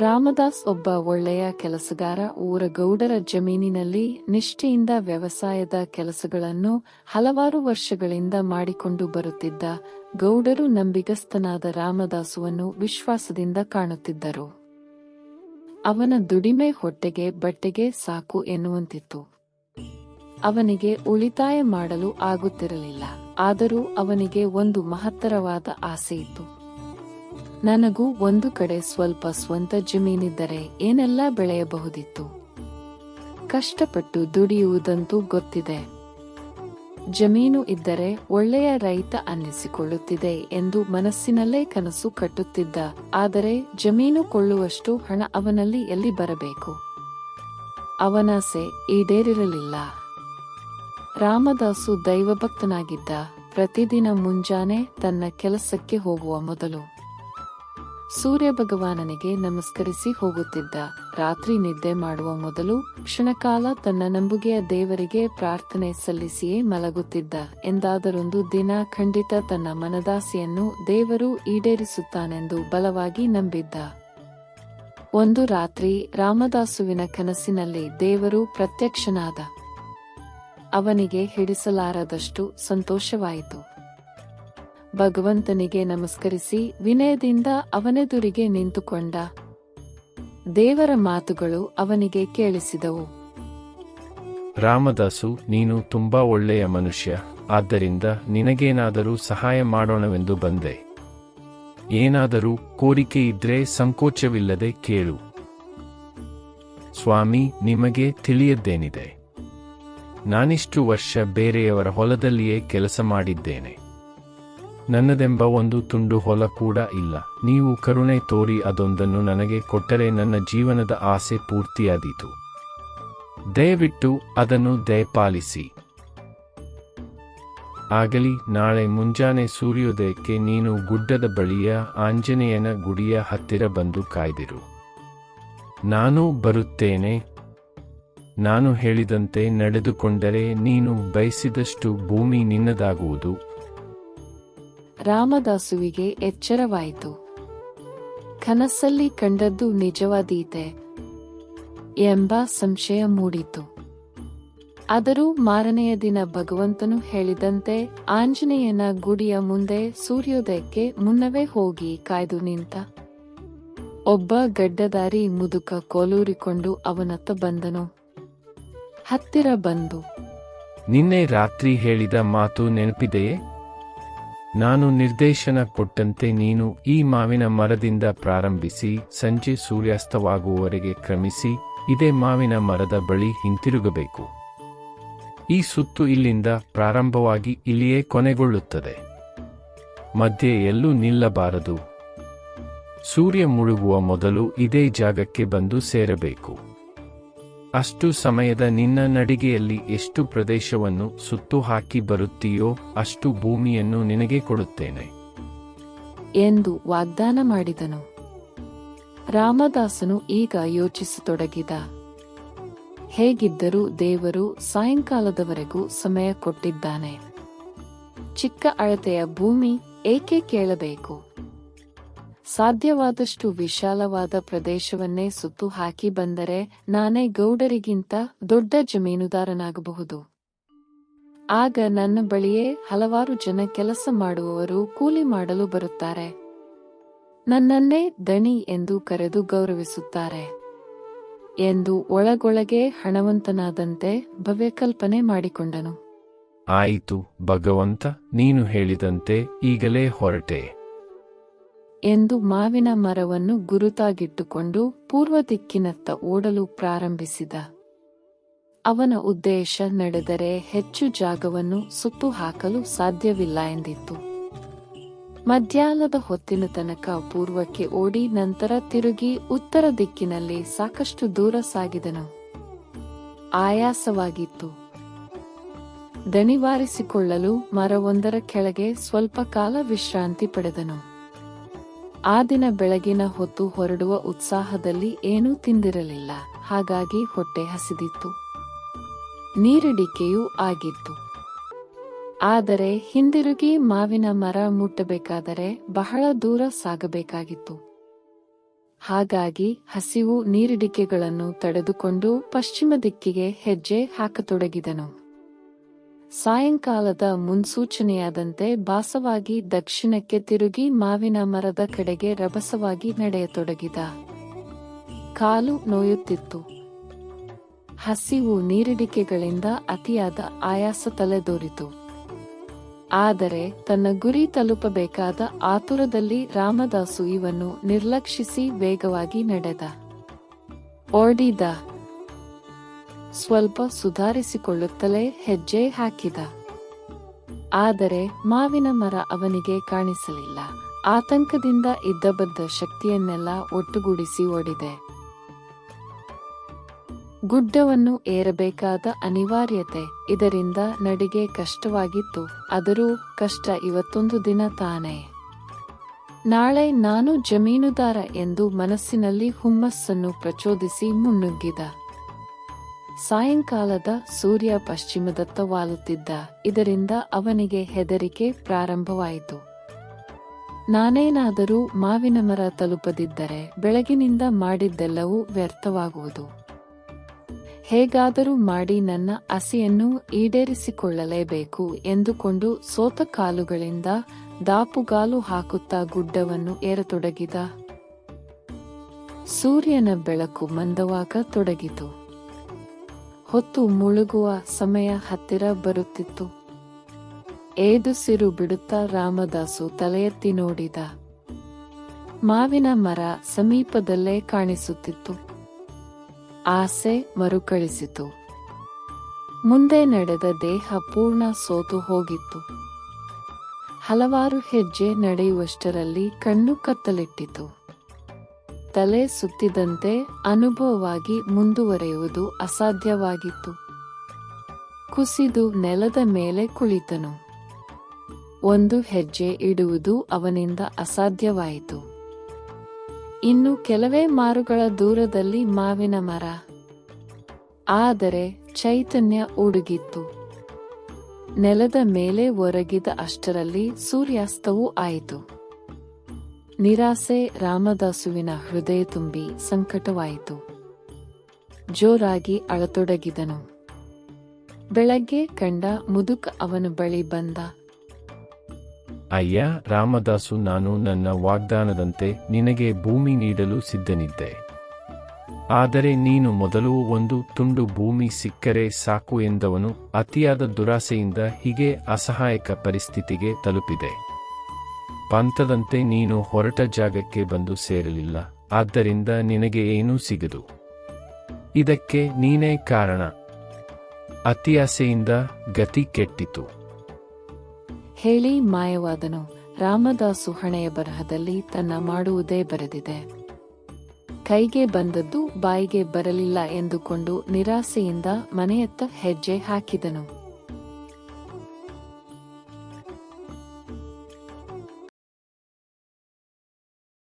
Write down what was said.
ರಾಮದಾಸ್ ಒಬ್ಬ ಒಳ್ಳೆಯ ಕೆಲಸಗಾರ ಊರ ಗೌಡರ ಜಮೀನಿನಲ್ಲಿ ನಿಷ್ಠೆಯಿಂದ ವ್ಯವಸಾಯದ ಕೆಲಸಗಳನ್ನು ಹಲವಾರು ವರ್ಷಗಳಿಂದ ಮಾಡಿಕೊಂಡು ಬರುತ್ತಿದ್ದ ಗೌಡರು ನಂಬಿಗಸ್ತನಾದ ರಾಮದಾಸುವನ್ನು ವಿಶ್ವಾಸದಿಂದ ಕಾಣುತ್ತಿದ್ದರು. ಅವನ ದುಡಿಮೆ ಹೊಟ್ಟೆಗೆ ಬಟ್ಟೆಗೆ ಸಾಕು ಎನ್ನುವಂತಿತ್ತು. ಅವನಿಗೆ ಉಳಿತಾಯ ಮಾಡಲು ಆಗುತ್ತಿರಲಿಲ್ಲ, ಆದರೂ ಅವನಿಗೆ ಒಂದು ಮಹತ್ತರವಾದ ಆಸೆಯಿತ್ತು. ನನಗೂ ಒಂದು ಕಡೆ ಸ್ವಲ್ಪ ಸ್ವಂತ ಜಮೀನಿದ್ದರೆ ಏನೆಲ್ಲ ಬೆಳೆಯಬಹುದಿತ್ತು? ಕಷ್ಟಪಟ್ಟು ದುಡಿಯುವುದಂತೂ ಗೊತ್ತಿದೆ. ಜಮೀನು ಇದ್ದರೆ ಒಳ್ಳೆಯ ರೈತ ಅನ್ನಿಸಿಕೊಳ್ಳುತ್ತಿದೆ ಎಂದು ಮನಸ್ಸಿನಲ್ಲೇ ಕನಸು ಕಟ್ಟುತ್ತಿದ್ದ, ಆದರೆ ಜಮೀನು ಕೊಳ್ಳುವಷ್ಟು ಹಣ ಅವನಲ್ಲಿ ಎಲ್ಲಿ ಬರಬೇಕು? ಅವನಾಸೆ ಈಡೇರಿರಲಿಲ್ಲ. ರಾಮದಾಸು ದೈವಭಕ್ತನಾಗಿದ್ದ, ಪ್ರತಿದಿನ ಮುಂಜಾನೆ ತನ್ನ ಕೆಲಸಕ್ಕೆ ಹೋಗುವ ಮೊದಲು ಸೂರ್ಯ ಭಗವಾನನಿಗೆ ನಮಸ್ಕರಿಸಿ ಹೋಗುತ್ತಿದ್ದ. ರಾತ್ರಿ ನಿದ್ದೆ ಮಾಡುವ ಮೊದಲು ಕ್ಷಣಕಾಲ ತನ್ನ ನಂಬುಗೆಯ ದೇವರಿಗೆ ಪ್ರಾರ್ಥನೆ ಸಲ್ಲಿಸಿಯೇ ಮಲಗುತ್ತಿದ್ದ. ಎಂದಾದರೊಂದು ದಿನ ಖಂಡಿತ ತನ್ನ ಮನದಾಸೆಯನ್ನು ದೇವರು ಈಡೇರಿಸುತ್ತಾನೆಂದು ಬಲವಾಗಿ ನಂಬಿದ್ದ. ಒಂದು ರಾತ್ರಿ ರಾಮದಾಸುವಿನ ಕನಸಿನಲ್ಲಿ ದೇವರು ಪ್ರತ್ಯಕ್ಷನಾದ. ಅವನಿಗೆ ಹಿಡಿಸಲಾರದಷ್ಟು ಸಂತೋಷವಾಯಿತು. ಭಗವಂತನಿಗೆ ನಮಸ್ಕರಿಸಿ ವಿನಯದಿಂದ ಅವನೆದುರಿಗೆ ನಿಂತುಕೊಂಡ. ದೇವರ ಮಾತುಗಳು ಅವನಿಗೆ ಕೇಳಿಸಿದವು. ರಾಮದಾಸು, ನೀನು ತುಂಬಾ ಒಳ್ಳೆಯ ಮನುಷ್ಯ, ಆದ್ದರಿಂದ ನಿನಗೇನಾದರೂ ಸಹಾಯ ಮಾಡೋಣವೆಂದು ಬಂದೆ. ಏನಾದರೂ ಕೋರಿಕೆ ಇದ್ರೆ ಸಂಕೋಚವಿಲ್ಲದೆ ಕೇಳು. ಸ್ವಾಮಿ, ನಿಮಗೆ ತಿಳಿಯದ್ದೇನಿದೆ. ನಾನಿಷ್ಟು ವರ್ಷ ಬೇರೆಯವರ ಹೊಲದಲ್ಲಿಯೇ ಕೆಲಸ ಮಾಡಿದ್ದೇನೆ. ನನ್ನದೆಂಬ ಒಂದು ತುಂಡು ಹೊಲ ಕೂಡ ಇಲ್ಲ. ನೀವು ಕರುಣೆ ತೋರಿ ಅದೊಂದನ್ನು ನನಗೆ ಕೊಟ್ಟರೆ ನನ್ನ ಜೀವನದ ಆಸೆ ಪೂರ್ತಿಯಾದೀತು. ದಯವಿಟ್ಟು ಅದನ್ನು ದಯಪಾಲಿಸಿ. ಆಗಲಿ, ನಾಳೆ ಮುಂಜಾನೆ ಸೂರ್ಯೋದಯಕ್ಕೆ ನೀನು ಗುಡ್ಡದ ಬಳಿಯ ಆಂಜನೇಯನ ಗುಡಿಯ ಹತ್ತಿರ ಬಂದು ಕಾಯ್ದಿರು. ನಾನು ಬರುತ್ತೇನೆ. ನಾನು ಹೇಳಿದಂತೆ ನಡೆದುಕೊಂಡರೆ ನೀನು ಬಯಸಿದಷ್ಟು ಭೂಮಿ ನಿನ್ನದಾಗುವುದು. ರಾಮದಾಸುವಿಗೆ ಎಚ್ಚರವಾಯಿತು. ಕನಸಲ್ಲಿ ಕಂಡದ್ದು ನಿಜವಾದೀತೆ ಎಂಬ ಸಂಶಯ ಮೂಡಿತು. ಆದರೂ ಮಾರನೆಯ ದಿನ ಭಗವಂತನು ಹೇಳಿದಂತೆ ಆಂಜನೇಯನ ಗುಡಿಯ ಮುಂದೆ ಸೂರ್ಯೋದಯಕ್ಕೆ ಮುನ್ನವೇ ಹೋಗಿ ಕಾಯ್ದು ನಿಂತ. ಒಬ್ಬ ಗಡ್ಡದಾರಿ ಮುದುಕ ಕೋಲೂರಿಕೊಂಡು ಅವನತ್ತ ಬಂದನು. ಹತ್ತಿರ ಬಂದು, ನಿನ್ನೆ ರಾತ್ರಿ ಹೇಳಿದ ಮಾತು ನೆನಪಿದೆಯೇ? ನಾನು ನಿರ್ದೇಶನ ಕೊಟ್ಟಂತೆ ನೀನು ಈ ಮಾವಿನ ಮರದಿಂದ ಪ್ರಾರಂಭಿಸಿ, ಸಂಜೆ ಸೂರ್ಯಾಸ್ತವಾಗುವವರೆಗೆ ಕ್ರಮಿಸಿ, ಇದೇ ಮಾವಿನ ಮರದ ಬಳಿ ಹಿಂತಿರುಗಬೇಕು. ಈ ಸುತ್ತು ಇಲ್ಲಿಂದ ಪ್ರಾರಂಭವಾಗಿ ಇಲ್ಲಿಯೇ ಕೊನೆಗೊಳ್ಳುತ್ತದೆ. ಮಧ್ಯೆ ಎಲ್ಲೂ ನಿಲ್ಲಬಾರದು. ಸೂರ್ಯ ಮುಳುಗುವ ಮೊದಲು ಇದೇ ಜಾಗಕ್ಕೆ ಬಂದು ಸೇರಬೇಕು. ಅಷ್ಟು ಸಮಯದ ನಿನ್ನ ನಡಿಗೆಯಲ್ಲಿ ಎಷ್ಟು ಪ್ರದೇಶವನ್ನು ಸುತ್ತು ಹಾಕಿ ಬರುತ್ತೀಯೋ ಅಷ್ಟು ಭೂಮಿಯನ್ನು ನಿನಗೆ ಕೊಡುತ್ತೇನೆ. ಎಂದು ವಾಗ್ದಾನ ಮಾಡಿದನು. ರಾಮದಾಸನು ಈಗ ಯೋಚಿಸತೊಡಗಿದ. ಹೇಗಿದ್ದರೂ ದೇವರು ಸಾಯಂಕಾಲದವರೆಗೂ ಸಮಯ ಕೊಟ್ಟಿದ್ದಾನೆ. ಚಿಕ್ಕ ಅಳತೆಯ ಭೂಮಿ ಏಕೆ ಕೇಳಬೇಕು? ಸಾಧ್ಯವಾದಷ್ಟು ವಿಶಾಲವಾದ ಪ್ರದೇಶವನ್ನೇ ಸುತ್ತು ಹಾಕಿ ಬಂದರೆ ನಾನೇ ಗೌಡರಿಗಿಂತ ದೊಡ್ಡ ಜಮೀನುದಾರನಾಗಬಹುದು. ಆಗ ನನ್ನ ಬಳಿಯೇ ಹಲವಾರು ಜನ ಕೆಲಸ ಮಾಡುವವರು ಕೂಲಿ ಮಾಡಲು ಬರುತ್ತಾರೆ. ನನ್ನನ್ನೇ ದಣಿ ಎಂದು ಕರೆದು ಗೌರವಿಸುತ್ತಾರೆ. ಎಂದು ಒಳಗೊಳಗೆ ಹಣವಂತನಾದಂತೆ ಭವ್ಯಕಲ್ಪನೆ ಮಾಡಿಕೊಂಡನು. ಆಯಿತು ಭಗವಂತ, ನೀನು ಹೇಳಿದಂತೆ ಈಗಲೇ ಹೊರಟೆ. ಎಂದು ಮಾವಿನ ಮರವನ್ನು ಗುರುತಾಗಿಟ್ಟುಕೊಂಡು ಪೂರ್ವ ದಿಕ್ಕಿನತ್ತ ಓಡಲು ಪ್ರಾರಂಭಿಸಿದ. ಅವನ ಉದ್ದೇಶ ನಡೆದರೆ ಹೆಚ್ಚು ಜಾಗವನ್ನು ಸುತ್ತು ಹಾಕಲು ಸಾಧ್ಯವಿಲ್ಲ ಎಂದಿತ್ತು. ಮಧ್ಯಾಹ್ನದ ಹೊತ್ತಿನ ತನಕ ಪೂರ್ವಕ್ಕೆ ಓಡಿ ನಂತರ ತಿರುಗಿ ಉತ್ತರ ದಿಕ್ಕಿನಲ್ಲಿ ಸಾಕಷ್ಟು ದೂರ ಸಾಗಿದನು. ಆಯಾಸವಾಗಿತ್ತು. ದಣಿವಾರಿಸಿಕೊಳ್ಳಲು ಮರವೊಂದರ ಕೆಳಗೆ ಸ್ವಲ್ಪ ಕಾಲ ವಿಶ್ರಾಂತಿ ಪಡೆದನು. ಆ ದಿನ ಬೆಳಗಿನ ಹೊತ್ತು ಹೊರಡುವ ಉತ್ಸಾಹದಲ್ಲಿ ಏನೂ ತಿಂದಿರಲಿಲ್ಲ. ಹಾಗಾಗಿ ಹೊಟ್ಟೆ ಹಸಿದಿತ್ತು. ನೀರಿಡಿಕೆಯೂ ಆಗಿತ್ತು. ಆದರೆ ಹಿಂದಿರುಗಿ ಮಾವಿನ ಮರ ಮುಟ್ಟಬೇಕಾದರೆ ಬಹಳ ದೂರ ಸಾಗಬೇಕಾಗಿತ್ತು. ಹಾಗಾಗಿ ಹಸಿವು ನೀರಿಡಿಕೆಗಳನ್ನು ತಡೆದುಕೊಂಡು ಪಶ್ಚಿಮ ದಿಕ್ಕಿಗೆ ಹೆಜ್ಜೆ ಹಾಕತೊಡಗಿದನು. ಸಾಯಂಕಾಲದ ಮುನ್ಸೂಚನೆಯಾದಂತೆ ಬಾಸವಾಗಿ ದಕ್ಷಿಣಕ್ಕೆ ತಿರುಗಿ ಮಾವಿನ ಮರದ ಕಡೆಗೆ ರಭಸವಾಗಿ ನಡೆಯತೊಡಗಿದ. ಕಾಲು ನೋಯುತ್ತಿತ್ತು. ಹಸಿವು ನೀರಿಡಿಕೆಗಳಿಂದ ಅತಿಯಾದ ಆಯಾಸ ತಲೆದೋರಿತು. ಆದರೆ ತನ್ನ ಗುರಿ ತಲುಪಬೇಕಾದ ಆತುರದಲ್ಲಿ ರಾಮದಾಸು ಇವನ್ನು ನಿರ್ಲಕ್ಷಿಸಿ ವೇಗವಾಗಿ ನಡೆದ. ಓಡಿದ. ಸ್ವಲ್ಪ ಸುಧಾರಿಸಿಕೊಳ್ಳುತ್ತಲೇ ಹೆಜ್ಜೆ ಹಾಕಿದ. ಆದರೆ ಮಾವಿನ ಮರ ಅವನಿಗೆ ಕಾಣಿಸಲಿಲ್ಲ. ಆತಂಕದಿಂದ ಇದ್ದಬದ್ದ ಶಕ್ತಿಯನ್ನೆಲ್ಲ ಒಟ್ಟುಗೂಡಿಸಿ ಓಡಿದೆ. ಗುಡ್ಡವನ್ನು ಏರಬೇಕಾದ ಅನಿವಾರ್ಯತೆ ಇದರಿಂದ ನಡಿಗೆ ಕಷ್ಟವಾಗಿತ್ತು. ಆದರೂ ಕಷ್ಟ ಇವತ್ತೊಂದು ದಿನ ತಾನೇ. ನಾಳೆ ನಾನು ಜಮೀನುದಾರ ಎಂದು ಮನಸ್ಸಿನಲ್ಲಿ ಹುಮ್ಮಸ್ಸನ್ನು ಪ್ರಚೋದಿಸಿ ಮುನ್ನುಗ್ಗಿದ. ಸಾಯಂಕಾಲದ ಸೂರ್ಯ ಪಶ್ಚಿಮದತ್ತ ವಾಲುತ್ತಿದ್ದ ಇದರಿಂದ ಅವನಿಗೆ ಹೆದರಿಕೆ ಪ್ರಾರಂಭವಾಯಿತು. ನಾನೇನಾದರೂ ಮಾವಿನ ಮರ ತಲುಪದಿದ್ದರೆ ಬೆಳಗಿನಿಂದ ಮಾಡಿದ್ದೆಲ್ಲವೂ ವ್ಯರ್ಥವಾಗುವುದು. ಹೇಗಾದರೂ ಮಾಡಿ ನನ್ನ ಆಸೆಯನ್ನು ಈಡೇರಿಸಿಕೊಳ್ಳಲೇಬೇಕು ಎಂದುಕೊಂಡು ಸೋತ ಕಾಲುಗಳಿಂದ ದಾಪುಗಾಲು ಹಾಕುತ್ತಾ ಗುಡ್ಡವನ್ನು ಏರತೊಡಗಿದ. ಸೂರ್ಯನ ಬೆಳಕು ಮಂದವಾಗ ತೊಡಗಿತು. ಹೊತ್ತು ಮುಳುಗುವ ಸಮಯ ಹತ್ತಿರ ಬರುತ್ತಿತ್ತು. ಏದುಸಿರು ಬಿಡುತ್ತಾ ರಾಮದಾಸು ತಲೆಯೆತ್ತಿ ನೋಡಿದ. ಮಾವಿನ ಮರ ಸಮೀಪದಲ್ಲೇ ಕಾಣಿಸುತ್ತಿತ್ತು. ಆಸೆ ಮರುಕಳಿಸಿತು. ಮುಂದೆ ನಡೆದ ದೇಹ ಪೂರ್ಣ ಸೋತು ಹೋಗಿತ್ತು. ಹಲವಾರು ಹೆಜ್ಜೆ ನಡೆಯುವಷ್ಟರಲ್ಲಿ ಕಣ್ಣು ಕತ್ತಲಿಟ್ಟಿತು. ತಲೆ ಸುತ್ತಿದಂತೆ ಅನುಭವವಾಗಿ ಮುಂದುವರೆಯುವುದು ಅಸಾಧ್ಯವಾಗಿತ್ತು. ಕುಸಿದು ನೆಲದ ಮೇಲೆ ಕುಳಿತನು. ಒಂದು ಹೆಜ್ಜೆ ಇಡುವುದು ಅವನಿಂದ ಅಸಾಧ್ಯವಾಯಿತು. ಇನ್ನು ಕೆಲವೇ ಮಾರುಗಳ ದೂರದಲ್ಲಿ ಮಾವಿನ ಮರ. ಆದರೆ ಚೈತನ್ಯ ಉಡುಗಿತ್ತು. ನೆಲದ ಮೇಲೆ ಒರಗಿದ ಅಷ್ಟರಲ್ಲಿ ಸೂರ್ಯಾಸ್ತವೂ ಆಯಿತು. ನಿರಾಸೆ ರಾಮದಾಸುವಿನ ಹೃದಯ ತುಂಬಿ ಸಂಕಟವಾಯಿತು. ಜೋರಾಗಿ ಅಳತೊಡಗಿದನು. ಬೆಳಗ್ಗೆ ಕಂಡ ಮುದುಕ ಅವನ ಬಳಿ ಬಂದ, ಅಯ್ಯ, ರಾಮದಾಸು, ನಾನು ನನ್ನ ವಾಗ್ದಾನದಂತೆ ನಿನಗೆ ಭೂಮಿ ನೀಡಲು ಸಿದ್ಧನಿದ್ದೆ. ಆದರೆ ನೀನು ಮೊದಲು ಒಂದು ತುಂಡು ಭೂಮಿ ಸಿಕ್ಕರೆ ಸಾಕು ಎಂದವನು ಅತಿಯಾದ ದುರಾಸೆಯಿಂದ ಹೀಗೆ ಅಸಹಾಯಕ ಪರಿಸ್ಥಿತಿಗೆ ತಲುಪಿದೆ. ಪಂಥದಂತೆ ನೀನು ಹೊರಟ ಜಾಗಕ್ಕೆ ಬಂದು ಸೇರಲಿಲ್ಲ, ಆದ್ದರಿಂದ ನಿನಗೆ ಏನೂ ಸಿಗದು. ಇದಕ್ಕೆ ನೀನೇ ಕಾರಣ. ಅತಿಯಾಸೆಯಿಂದ ಗತಿ ಕೆಟ್ಟಿತು. ಹೇಳಿ ಮಾಯವಾದನು, ರಾಮದಾಸು ಹಣೆಯ ಬರಹದಲ್ಲಿ ತನ್ನ ಮಾಡುವುದೇ ಬರೆದಿದೆ. ಕೈಗೆ ಬಂದದ್ದು ಬಾಯಿಗೆ ಬರಲಿಲ್ಲ ಎಂದುಕೊಂಡು ನಿರಾಸೆಯಿಂದ ಮನೆಯತ್ತ ಹೆಜ್ಜೆ ಹಾಕಿದನು.